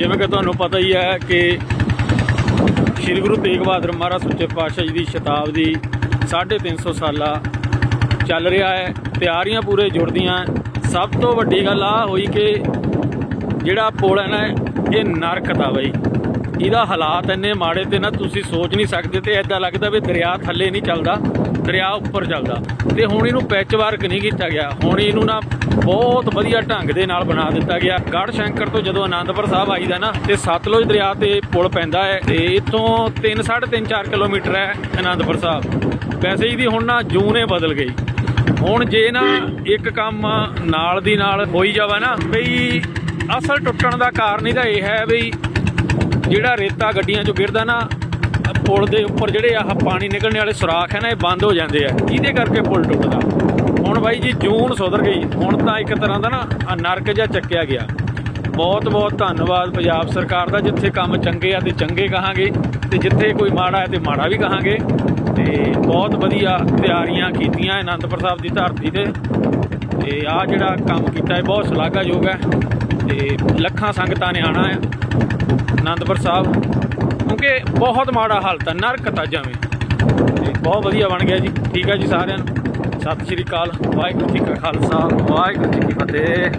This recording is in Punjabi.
ਜਿਵੇਂ ਕਿ ਤੁਹਾਨੂੰ ਪਤਾ ਹੀ ਹੈ ਕਿ ਸ੍ਰੀ ਗੁਰੂ ਤੇਗ ਬਹਾਦਰ ਮਹਾਰਾਜ ਸੱਚੇ ਪਾਤਸ਼ਾਹ ਜੀ ਦੀ ਸ਼ਤਾਬਦੀ 350 ਸਾਲਾ ਚੱਲ ਰਿਹਾ ਹੈ। ਤਿਆਰੀਆਂ ਪੂਰੇ ਜੁੜਦੀਆਂ। ਸਭ ਤੋਂ ਵੱਡੀ ਗੱਲ ਆ ਹੋਈ ਕਿ ਜਿਹੜਾ ਪੁਲ ਹੈ ਨਾ, ਇਹ ਨਰਕ ਦਾ ਬਈ। ਇਹਦਾ ਹਾਲਾਤ ਇੰਨੇ ਮਾੜੇ ਤੇ ਨਾ ਤੁਸੀਂ ਸੋਚ ਨਹੀਂ ਸਕਦੇ ਤੇ ਐਦਾਂ ਲੱਗਦਾ ਵੀ ਦਰਿਆ ਥੱਲੇ ਨਹੀਂ ਚੱਲਦਾ, ਦਰਿਆ ਉੱਪਰ ਚੱਲਦਾ। ਤੇ ਹੁਣ ਇਹਨੂੰ ਪੈਚ ਵਰਕ ਨਹੀਂ ਕੀਤਾ ਗਿਆ। ਹੁਣ ਇਹਨੂੰ ਨਾ ਬਹੁਤ ਵਧੀਆ ਢੰਗ ਦੇ ਨਾਲ ਬਣਾ ਦਿੱਤਾ ਗਿਆ। ਗੜ ਸ਼ੰਕਰ ਤੋਂ ਜਦੋਂ ਆਨੰਦਪੁਰ ਸਾਹਿਬ ਆਈਦਾ ਨਾ, ਤੇ ਸਤਲੁਜ ਦਰਿਆ ਤੇ ਪੁਲ ਪੈਂਦਾ ਹੈ। ਤੇ ਇੱਥੋਂ 3 3.5 4 ਕਿਲੋਮੀਟਰ ਹੈ ਆਨੰਦਪੁਰ ਸਾਹਿਬ। ਵੈਸੇ ਇਹਦੀ ਹੁਣ ਨਾ ਜੂਨੇ ਬਦਲ ਗਈ। ਹੁਣ ਜੇ ਨਾ ਇੱਕ ਕੰਮ ਨਾਲ ਦੀ ਨਾਲ ਹੋਈ ਜਾਵਾ ਨਾ, ਬਈ ਅਸਲ ਟੁੱਟਣ ਦਾ ਕਾਰਨ ਇਹਦਾ ਇਹ ਹੈ ਵੀ ਜਿਹੜਾ ਰੇਤਾ ਗੱਡੀਆਂ 'ਚੋਂ ਗਿਰਦਾ ਨਾ, ਪੁਲ ਦੇ ਉੱਪਰ ਜਿਹੜੇ ਆਹ ਪਾਣੀ ਨਿਕਲਣ ਵਾਲੇ ਸੁਰਾਖ ਹੈ ਨਾ, ਇਹ ਬੰਦ ਹੋ ਜਾਂਦੇ ਆ। ਇਹਦੇ ਕਰਕੇ ਪੁਲ ਟੁੱਟਦਾ। ਹੁਣ ਬਾਈ ਜੀ, ਜੂਨ ਸੁਧਰ ਗਈ। ਹੁਣ ਤਾਂ ਇੱਕ ਤਰ੍ਹਾਂ ਦਾ ਨਾ ਨਰਕ ਜਿਹਾ ਚੱਕਿਆ ਗਿਆ। ਬਹੁਤ ਬਹੁਤ ਧੰਨਵਾਦ ਪੰਜਾਬ ਸਰਕਾਰ ਦਾ, ਜਿੱਥੇ ਕੰਮ ਚੰਗੇ ਆ ਤੇ ਚੰਗੇ ਕਹਾਂਗੇ, ਤੇ ਜਿੱਥੇ ਕੋਈ ਮਾੜਾ ਹੈ ਤੇ ਮਾੜਾ ਵੀ ਕਹਾਂਗੇ। ਤੇ ਬਹੁਤ ਵਧੀਆ ਤਿਆਰੀਆਂ ਕੀਤੀਆਂ ਅਨੰਦਪੁਰ ਸਾਹਿਬ ਦੀ ਧਰਤੀ ਤੇ। ਤੇ ਆ ਜਿਹੜਾ ਕੰਮ ਕੀਤਾ ਹੈ ਬਹੁਤ ਸ਼ਲਾਘਾਯੋਗ ਹੈ ਤੇ ਲੱਖਾਂ ਸੰਗਤਾਂ ਨੇ ਆਣਾ ਹੈ ਅਨੰਦਪੁਰ ਸਾਹਿਬ। ਕਿਉਂਕਿ ਬਹੁਤ ਮਾੜਾ ਹਾਲਤ ਹੈ, ਨਰਕ ਤਾਂ ਜਵੇਂ ਤੇ ਬਹੁਤ ਵਧੀਆ ਬਣ ਗਿਆ ਜੀ। ਠੀਕ ਹੈ ਜੀ ਸਾਰਿਆਂ ਨੂੰ। ਸਤਿ ਸ਼੍ਰੀ ਅਕਾਲ। ਵਾਹਿਗੁਰੂ ਜੀ ਕਾ ਖਾਲਸਾ, ਵਾਹਿਗੁਰੂ ਜੀ ਕੀ ਫਤਿਹ।